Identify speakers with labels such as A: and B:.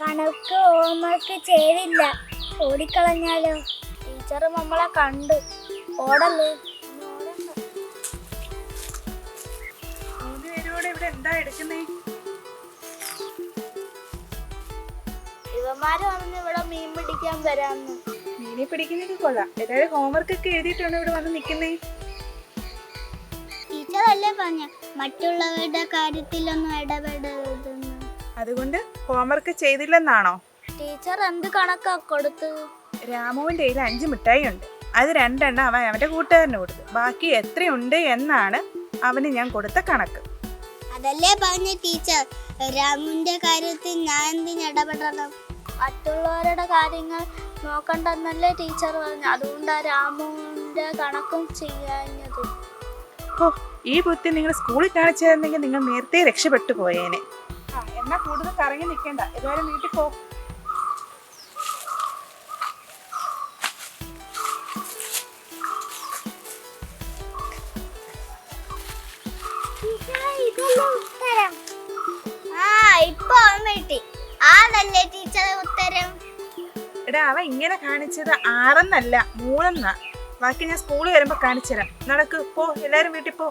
A: കണക്ക് ഹോംവർക്ക് ചെയ്തില്ല. ഓടിക്കളഞ്ഞാലോ? ടീച്ചർ നമ്മളെ കണ്ട്. ഓടല്ലേ? ഇവന്മാര് വന്ന് ഇവിടെ മീൻ പിടിക്കാൻ വരാന്ന്.
B: മീനെ പിടിക്കുന്നത് കൊള്ളാം. എല്ലാവരും ഹോംവർക്ക് ഒക്കെ എഴുതിയിട്ടാണ് ഇവിടെ വന്ന് നിൽക്കുന്നേ
A: ടീച്ചർ അല്ലേ പറഞ്ഞ? മറ്റുള്ളവരുടെ കാര്യത്തിലൊന്നും ഇടപെടരുതെന്ന്.
B: അതുകൊണ്ട് ഹോംവർക്ക് ചെയ്തില്ലെന്നാണോ?
A: ടീച്ചർ എന്ത് കണക്കാ കൊടുത്തു?
B: രാമുവിന്റെ കയ്യിൽ അഞ്ച് മിഠായി ഉണ്ട് അത് രണ്ടെണ്ണം അവൻ അവന്റെ കൂട്ടുകാരന് കൊടുത്തു. ബാക്കി എത്രയുണ്ട് എന്നാണ് അവന് ഞാൻ കൊടുത്ത കണക്ക്.
A: അതല്ലേ പറഞ്ഞ ടീച്ചർ. രാമുവിന്റെ കാര്യത്തിൽ ഞാൻ എന്തിന് ഇടപെടണം? മറ്റുള്ളവരുടെ കാര്യങ്ങൾ നോക്കണ്ടെന്നല്ലേ ടീച്ചർ പറഞ്ഞു. അതുകൊണ്ടാ രാമുവിന്റെ കണക്കും ചെയ്യാഞ്ഞത്.
B: ഓ ഈ ബുദ്ധി നിങ്ങൾ സ്കൂളിൽ കാണിച്ചതെന്നെങ്കിൽ നിങ്ങൾ നേരത്തെ രക്ഷപ്പെട്ടു പോയേനെ. എന്നാ കൂടുതൽ കറങ്ങി നിൽക്കണ്ട. ഇതുവരെ വീട്ടിൽ പോ എടാ അവ ഇങ്ങനെ കാണിച്ചത് ആറെന്നല്ല മൂന്നെന്നാ. ബാക്കി ഞാൻ സ്കൂളിൽ വരുമ്പോ കാണിച്ചു തരാം നടക്ക് പോ എല്ലാരും വീട്ടിൽ പോ.